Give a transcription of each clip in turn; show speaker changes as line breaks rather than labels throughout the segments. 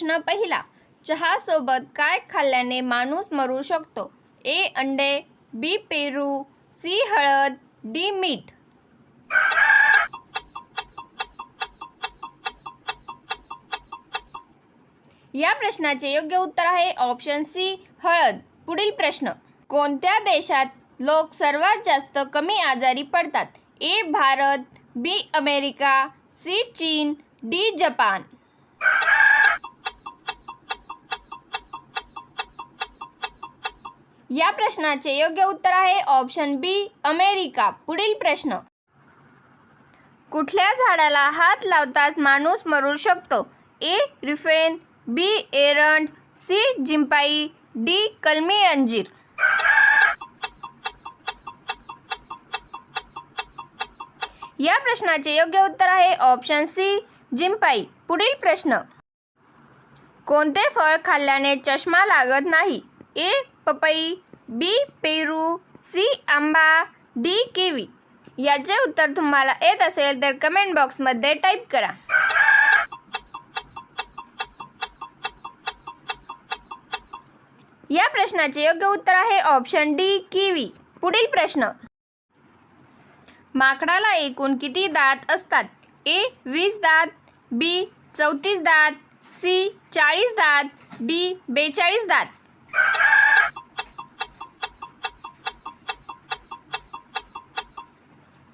प्रश्न पहिला चहासोबत काय खाल्ल्याने माणूस मरू शकतो? ए अंडे बी पेरू सी हळद डी मीठ. या प्रश्नाचे योग्य उत्तर आहे ऑप्शन सी हळद. पुढील प्रश्न कोणत्या देशात लोक सर्वात जास्त कमी आजारी पडतात? A Bharat B America C चीन डी जपान. या प्रश्नाचे योग्य उत्तर आहे ऑप्शन बी अमेरिका. पुढील प्रश्न. कुठल्या झाडाला हात लावताच माणूस मरू शकतो? ए रिफेन बी एरंड सी जिंपाई डी कलमी अंजीर. या प्रश्नाचे योग्य उत्तर आहे ऑप्शन सी जिंपाई. पुढील प्रश्न. कोणते फळ खाल्ल्याने चष्मा लागत नाही? ए पपई बी पेरू सी आंबा डी किवी. याचे उत्तर तुम्हाला येत असेल तर कमेंट बॉक्समध्ये टाईप करा. या प्रश्नाचे योग्य उत्तर आहे ऑप्शन डी किवी. पुढील प्रश्न. माकडाला एकूण किती दात असतात? ए वीस दात बी चौतीस दात सी चाळीस दात डी बेचाळीस दात.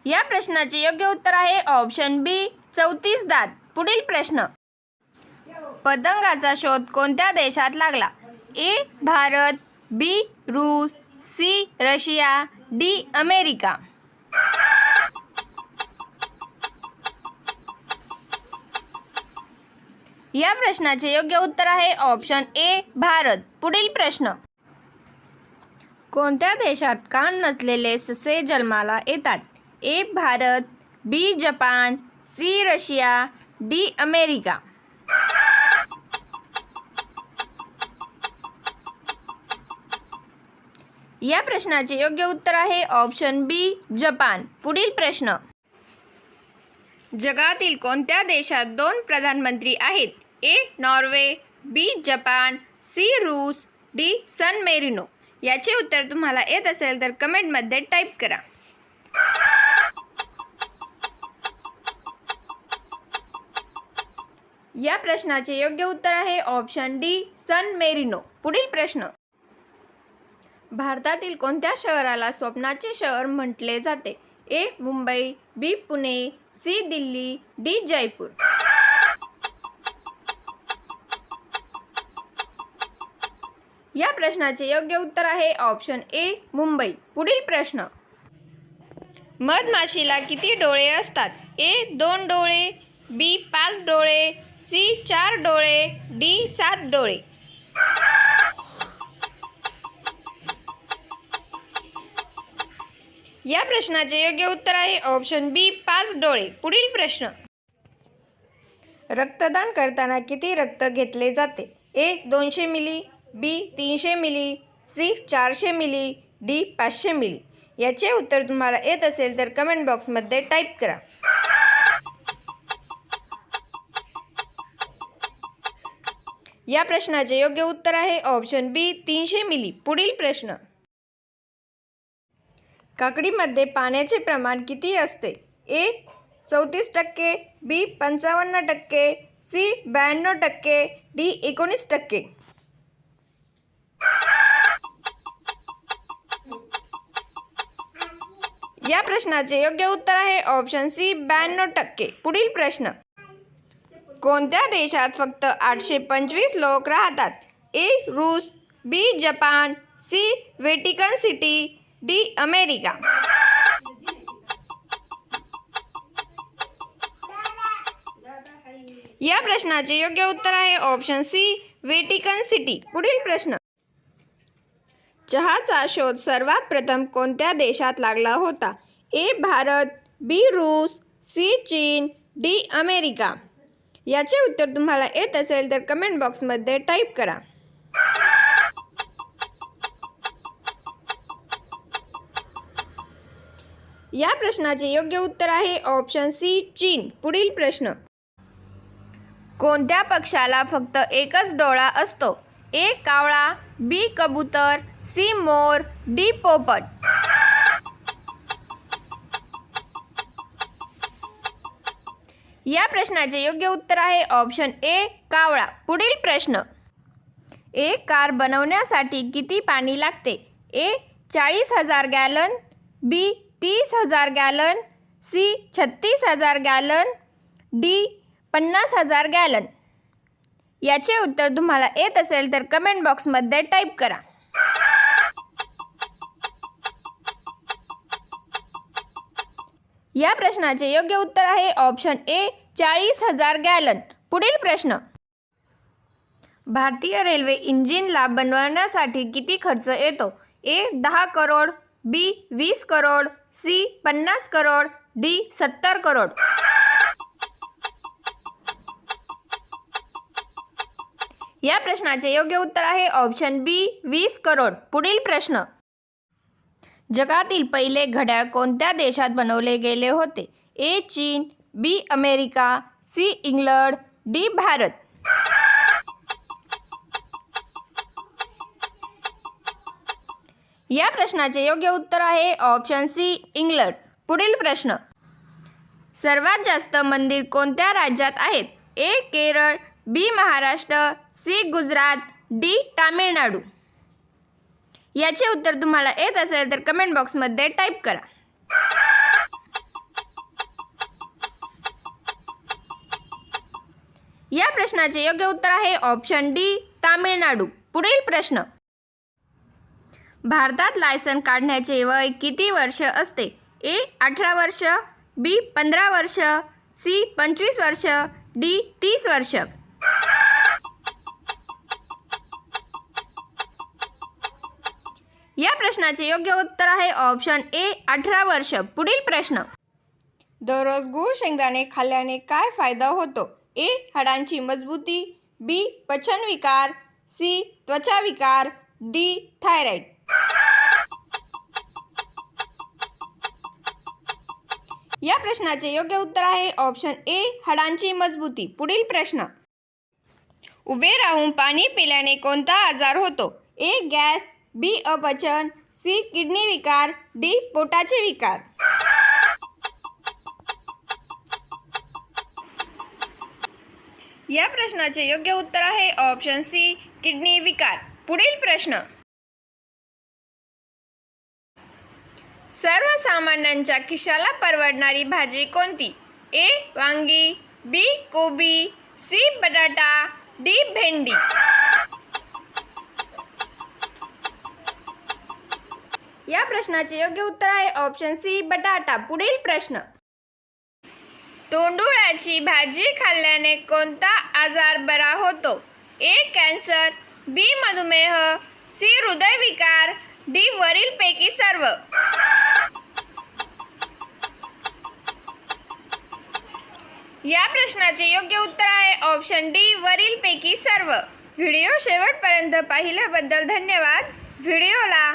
या प्रश्नाचे योग्य उत्तर आहे ऑप्शन बी चौतीस दात. पुढील प्रश्न. पतंगाचा शोध कोणत्या देशात लागला? ए भारत बी रूस सी रशिया डी अमेरिका. या प्रश्नाचे योग्य उत्तर आहे ऑप्शन ए भारत. पुढील प्रश्न. कोणत्या देशात कान नसलेले ससे जन्माला येतात? A Bharat B Japan C Russia D America. या प्रश्नाचे योग्य उत्तर आहे ऑप्शन बी जपान. पुढील प्रश्न. जगातील कोणत्या देशात दोन प्रधानमंत्री आहेत? A Norway B Japan C रूस डी सन मेरिनो. याचे उत्तर तुम्हाला येत असेल तर कमेंटमध्ये टाईप करा. या प्रश्नाचे योग्य उत्तर आहे ऑप्शन डी सन मेरिनो पुढील प्रश्न. भारतातील कोणत्या शहराला स्वप्नाचे शहर म्हटले जाते? A Mumbai B Pune C Delhi D Jaipur. या प्रश्नाचे योग्य उत्तर आहे ऑप्शन ए मुंबई. पुढील प्रश्न. मधमाशीला किती डोळे असतात? ए दोन डोळे बी पाच डोळे सी चार डोळे डी सात डोळे. या प्रश्नाचे योग्य उत्तर आहे ऑप्शन बी पाच डोळे. पुढील प्रश्न. रक्तदान करताना किती रक्त घेतले जाते? ए दोनशे मिली बी तीनशे मिली सी चारशे मिली डी पाचशे मिली. याचे उत्तर तुम्हाला येत असेल तर कमेंट बॉक्समध्ये टाईप करा. या प्रश्नाचे योग्य उत्तर आहे ऑप्शन बी तीनशे मिली. पुढील प्रश्न. काकडीमध्ये पाण्याचे प्रमाण किती असते? ए चौतीस टक्के बी पंचावन्न टक्के सी ब्याण्णव टक्के डी एकोणीस टक्के. या प्रश्नाचे योग्य उत्तर आहे ऑप्शन सी ब्याण्णव टक्के. पुढील प्रश्न. कोणत्या देशात फक्त आठशे पंचवीस लोक राहतात? ए रूस B Japan C Vatican City D America. या प्रश्नाचे योग्य उत्तर आहे ऑप्शन सी वेटिकन सिटी. पुढील प्रश्न. चहाचा शोध सर्वात प्रथम कोणत्या देशात लागला होता? ए भारत बी रूस सी चीन डी अमेरिका. याचे उत्तर तुम्हाला येत असेल तर कमेंट बॉक्समध्ये टाईप करा. या प्रश्नाचे योग्य उत्तर आहे ऑप्शन सी चीन. पुढील प्रश्न. कोणत्या पक्षाला फक्त एकच डोळा असतो? ए कावळा बी कबूतर सी मोर डी पोपट. या प्रश्नाचे योग्य उत्तर आहे ऑप्शन ए कावळा. पुढील प्रश्न. एक कार बनवण्यासाठी किती पाणी लागते? ए चाळीस हजार गॅलन. बी तीस हजार गॅलन. सी छत्तीस हजार गॅलन. डी पन्नास हजार गॅलन. याचे उत्तर तुम्हाला येत असेल तर कमेंट बॉक्समध्ये टाईप करा. या प्रश्नाचे योग्य उत्तर आहे ऑप्शन ए चाळीस हजार गॅलन. पुढील प्रश्न. भारतीय रेल्वे इंजिनला बनवण्यासाठी किती खर्च येतो? ए दहा करोड बी वीस करोड सी पन्नास करोड डी सत्तर करोड. या प्रश्नाचे योग्य उत्तर आहे ऑप्शन बी वीस करोड. पुढील प्रश्न. जगातील पहिले घड्याळ कोणत्या देशात बनवले गेले होते? ए चीन B America C England D Bharat. या प्रश्नाचे योग्य उत्तर आहे ऑप्शन सी इंग्लंड. पुढील प्रश्न. सर्वात जास्त मंदिर कोणत्या राज्यात आहेत? A Kerala B Maharashtra C Gujarat D Tamil Nadu. याचे उत्तर तुम्हाला येत असेल तर कमेंट बॉक्समध्ये टाईप करा. या प्रश्नाचे योग्य उत्तर आहे ऑप्शन डी तामिळनाडू. पुढील प्रश्न. भारतात लायसन काढण्याचे वय किती वर्ष असते? ए अठरा वर्ष बी पंधरा वर्ष सी पंचवीस वर्ष डी तीस वर्ष. या प्रश्नाचे योग्य उत्तर आहे ऑप्शन ए अठरा वर्ष. पुढील प्रश्न. दररोज गूळ शेंगदाणे खाल्ल्याने काय फायदा होतो? ए हाडांची मजबूती. बी पचनविकार सी त्वचा विकार. D thyroid. या प्रश्नाचे योग्य उत्तर आहे ऑप्शन ए हाडांची मजबूती. पुढील प्रश्न. उभे राहून पाणी पिल्याने कोणता आजार होतो? ए गॅस. बी अपचन सी किडनी विकार डी पोटाचे विकार. या प्रश्नाचे योग्य उत्तर आहे ऑप्शन सी किडनी विकार. पुढील प्रश्न. सर्वसामान्यांच्या खिशाला परवडणारी भाजी कोणती? ए वांगी बी कोबी सी बटाटा डी भेंडी. या प्रश्नाचे योग्य उत्तर आहे ऑप्शन सी बटाटा. पुढील प्रश्न. तोंडुळाची भाजी खाल्ल्याने कोणता आजार बरा होतो? ए कॅन्सर बी मधुमेह. सी हृदयविकार. डी वरीलपैकी सर्व. या प्रश्नाचे योग्य उत्तर आहे ऑप्शन डी वरीलपैकी सर्व. व्हिडिओ शेवटपर्यंत पाहिल्याबद्दल धन्यवाद. व्हिडिओला